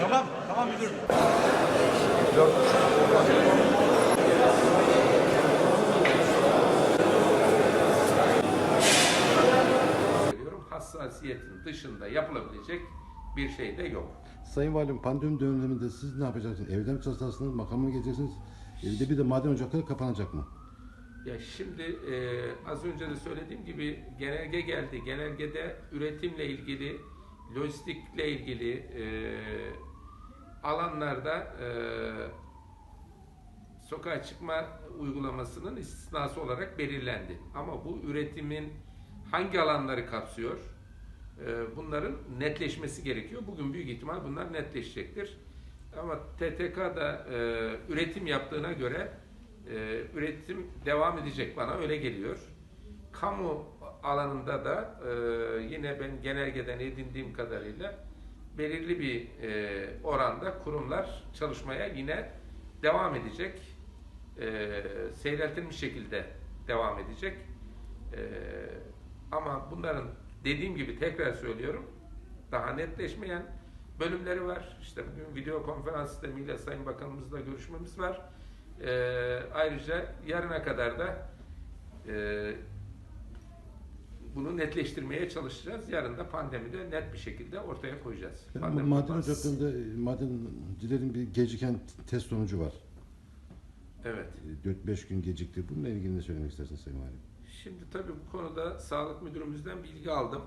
Tamam, tamam müdürüm. Hassasiyetin dışında yapılabilecek bir şey de yok. Sayın Valim pandemi döneminde siz ne yapacaksınız? Evde mi çalışacaksınız? Makam mı geleceksiniz? Evde bir de maden ocakları kapanacak mı? Ya şimdi e, az önce de söylediğim gibi genelge geldi. Genelgede üretimle ilgili, lojistikle ilgili, e, alanlarda e, sokağa çıkma uygulamasının istisnası olarak belirlendi. Ama bu üretimin hangi alanları kapsıyor? E, bunların netleşmesi gerekiyor. Bugün büyük ihtimal bunlar netleşecektir. Ama TTK da e, üretim yaptığına göre e, üretim devam edecek bana öyle geliyor. Kamu alanında da e, yine ben genelgeden edindiğim kadarıyla belirli bir e, oranda kurumlar çalışmaya yine devam edecek. E, seyreltilmiş şekilde devam edecek. E, ama bunların dediğim gibi tekrar söylüyorum daha netleşmeyen bölümleri var. İşte bugün video konferans sistemiyle Sayın Bakanımızla görüşmemiz var. E, ayrıca yarına kadar da e, bunu netleştirmeye çalışacağız. Yarın da pandemide net bir şekilde ortaya koyacağız. Pandemi maden ocaklarında madencilerin bir geciken test sonucu var. Evet. 4-5 gün gecikti. Bununla ilgili ne söylemek istersiniz Sayın Valim? Şimdi tabii bu konuda sağlık müdürümüzden bilgi aldım.